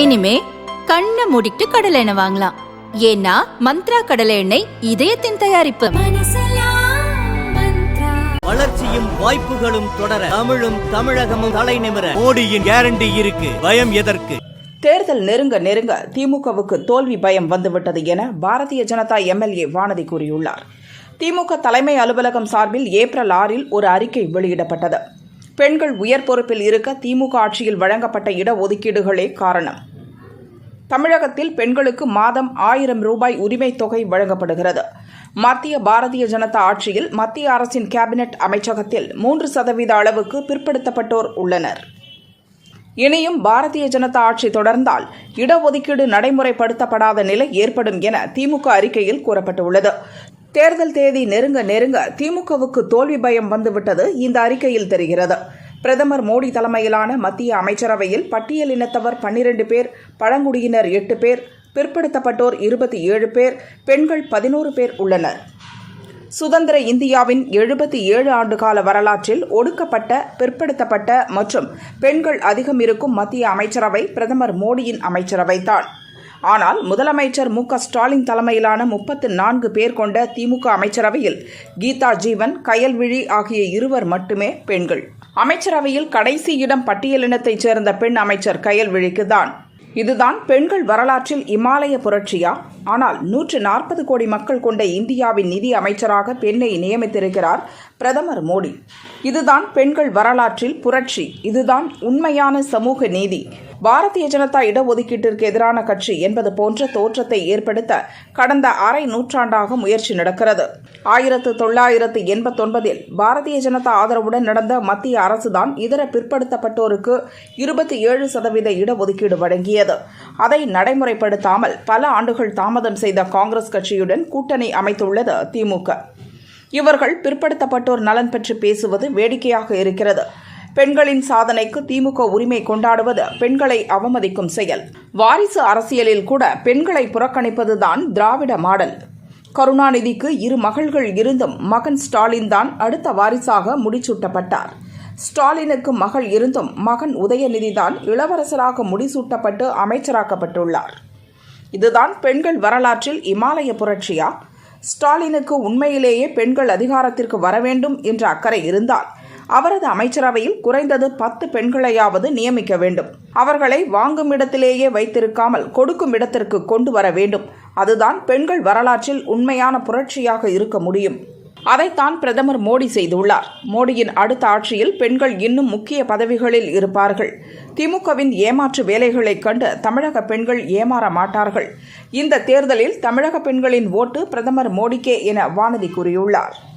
இனிமே கண்ணை மூடிட்டு கடலை எண்ணெய் வாங்கலாம். ஏன்னா மந்த்ரா கடலை எண்ணெய் இதயத்தின் தயாரிப்பு. வளர்ச்சியும் வாய்ப்புகளும் தொடர தமிழும் தமிழகமும் தலைநிமிர மோடியின் கேரண்டி இருக்கு. பயம் எதற்கு? தேர்தல் நெருங்க நெருங்க திமுகவுக்கு தோல்வி பயம் வந்துவிட்டது என பாரதிய ஜனதா எம்எல்ஏ வானதி கூறியுள்ளார். திமுக தலைமை அலுவலகம் சார்பில் ஏப்ரல் ஆறில் ஒரு அறிக்கை வெளியிடப்பட்டது. பெண்கள் உயர் பொறுப்பில் இருக்க திமுக ஆட்சியில் வழங்கப்பட்ட இடஒதுக்கீடுகளே காரணம். தமிழகத்தில் பெண்களுக்கு மாதம் ஆயிரம் ரூபாய் உரிமைத் தொகை வழங்கப்படுகிறது. மத்திய பாரதிய ஜனதா ஆட்சியில் மத்திய அரசின் கேபினெட் அமைச்சகத்தில் மூன்று சதவீத அளவுக்கு பிற்படுத்தப்பட்டோர் உள்ளனர். இனியும் பாரதிய ஜனதா ஆட்சி தொடர்ந்தால் இடஒதுக்கீடு நடைமுறைப்படுத்தப்படாத நிலை ஏற்படும் என திமுக அறிக்கையில் கூறப்பட்டுள்ளது. தேர்தல் தேதி நெருங்க நெருங்க திமுகவுக்கு தோல்வி பயம் வந்துவிட்டது இந்த அறிக்கையில் தெரிகிறது. பிரதமர் மோடி தலைமையிலான மத்திய அமைச்சரவையில் பட்டியல் இனத்தவர் பன்னிரண்டு பேர் பழங்குடியினர் எட்டு பேர் பிற்படுத்தப்பட்டோர் இருபத்தி ஏழு பேர் பெண்கள் பதினோரு பேர் உள்ளனர். சுதந்திர இந்தியாவின் எழுபத்தி ஏழு ஆண்டுகால வரலாற்றில் ஒடுக்கப்பட்ட பிற்படுத்தப்பட்ட மற்றும் பெண்கள் அதிகம் இருக்கும் மத்திய அமைச்சரவை பிரதமர் மோடியின் அமைச்சரவைதான். ஆனால் முதலமைச்சர் மு க ஸ்டாலின் தலைமையிலான முப்பத்து நான்கு பேர் கொண்ட திமுக அமைச்சரவையில் கீதா ஜீவன் கயல்விழி ஆகிய இருவர் மட்டுமே பெண்கள். அமைச்சரவையில் கடைசி இடம் பட்டியலினத்தைச் சேர்ந்த பெண் அமைச்சர் கயல்விழிக்கு தான் இதுதான் பெண்கள் வரலாற்றில் இமாலய புரட்சியா? ஆனால் நூற்று நாற்பது கோடி மக்கள் கொண்ட இந்தியாவின் நிதி அமைச்சராக பெண்ணை நியமித்திருக்கிறார் பிரதமர் மோடி. இதுதான் பெண்கள் வரலாற்றில் புரட்சி. இதுதான் உண்மையான சமூக நீதி. பாரதிய ஜனதா இடஒதுக்கீட்டிற்கு எதிரான கட்சி என்பது போன்ற தோற்றத்தை ஏற்படுத்த கடந்த அரை நூற்றாண்டாக முயற்சி நடக்கிறது. ஆயிரத்து தொள்ளாயிரத்து எண்பத்தொன்பதில் பாரதிய ஜனதா ஆதரவுடன் நடந்த மத்திய அரசுதான் இதர பிற்படுத்தப்பட்டோருக்கு இருபத்தி ஏழு சதவீத இடஒதுக்கீடு வழங்கியது. அதை நடைமுறைப்படுத்தாமல் பல ஆண்டுகள் தாமதம் செய்த காங்கிரஸ் கட்சியுடன் கூட்டணி அமைத்துள்ளது திமுக. இவர்கள் பிற்படுத்தப்பட்டோர் நலன் பற்றி பேசுவது வேடிக்கையாக இருக்கிறது. பெண்களின் சாதனைக்கு திமுக உரிமை கொண்டாடுவது பெண்களை அவமதிக்கும் செயல். வாரிசு அரசியலில் கூட பெண்களை புறக்கணிப்பதுதான் திராவிட மாடல். கருணாநிதிக்கு இரு மகள்கள் இருந்தும் மகன் ஸ்டாலின் தான் அடுத்த வாரிசாக முடிசூட்டப்பட்டார். ஸ்டாலினுக்கு மகள் இருந்தும் மகன் உதயநிதி தான் இளவரசராக முடிசூட்டப்பட்டு அமைச்சராக்கப்பட்டுள்ளார். இதுதான் பெண்கள் வரலாற்றில் இமாலய புரட்சியா? ஸ்டாலினுக்கு உண்மையிலேயே பெண்கள் அதிகாரத்திற்கு வர வேண்டும் என்ற அக்கறை இருந்தால் அவரது அமைச்சரவையில் குறைந்தது பத்து பெண்களையாவது நியமிக்க வேண்டும். அவர்களை வாங்கும் இடத்திலேயே வைத்திருக்காமல் கொடுக்கும் இடத்திற்கு கொண்டு வர வேண்டும். அதுதான் பெண்கள் வரலாற்றில் உண்மையான புரட்சியாக இருக்க முடியும். அதைத்தான் பிரதமர் மோடி செய்துள்ளார். மோடியின் அடுத்த ஆட்சியில் பெண்கள் இன்னும் முக்கிய பதவிகளில் இருப்பார்கள். திமுகவின் ஏமாற்று வேலைகளைக் கண்டு தமிழக பெண்கள் ஏமாற மாட்டார்கள். இந்த தேர்தலில் தமிழக பெண்களின் ஓட்டு பிரதமர் மோடிக்கே என வானதி கூறியுள்ளார்.